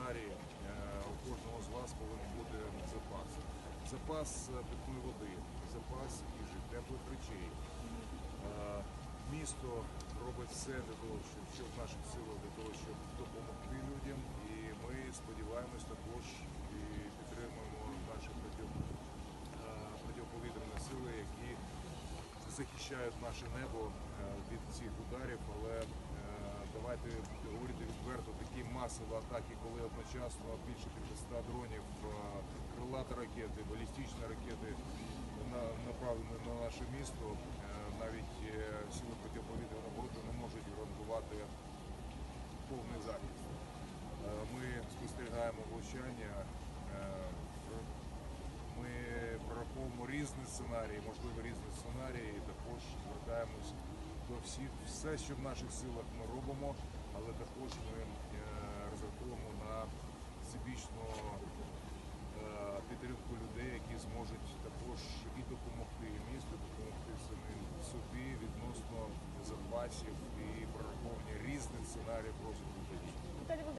сценарій. Е, У кожного з вас повинен бути запас. Запас е, питної води, запас їжі, теплих речей. Е, Місто робить все для того, що в наших силах для того, щоб допомогти людям. І ми сподіваємось також і підтримуємо наші протиповітряні сили, які захищають наше небо від цих давайте говорити відверто, такі масові атаки, коли одночасно більше 500 дронів, крилаті ракети, балістичні ракети направлені на наше місто. Е, Навіть е, сили протиповітряної оборони не можуть гарантувати повний захист. Е, Ми спостерігаємо влучання. Ми прораховуємо різні сценарії, можливо, різні сценарії. Також всіх. Все, що в наших силах ми робимо, але також ми е, розраховуємо на всебічну е, підтримку людей, які зможуть також і допомогти місту, допомогти самим собі відносно запасів і прораховування різних сценаріїв розвитку подій.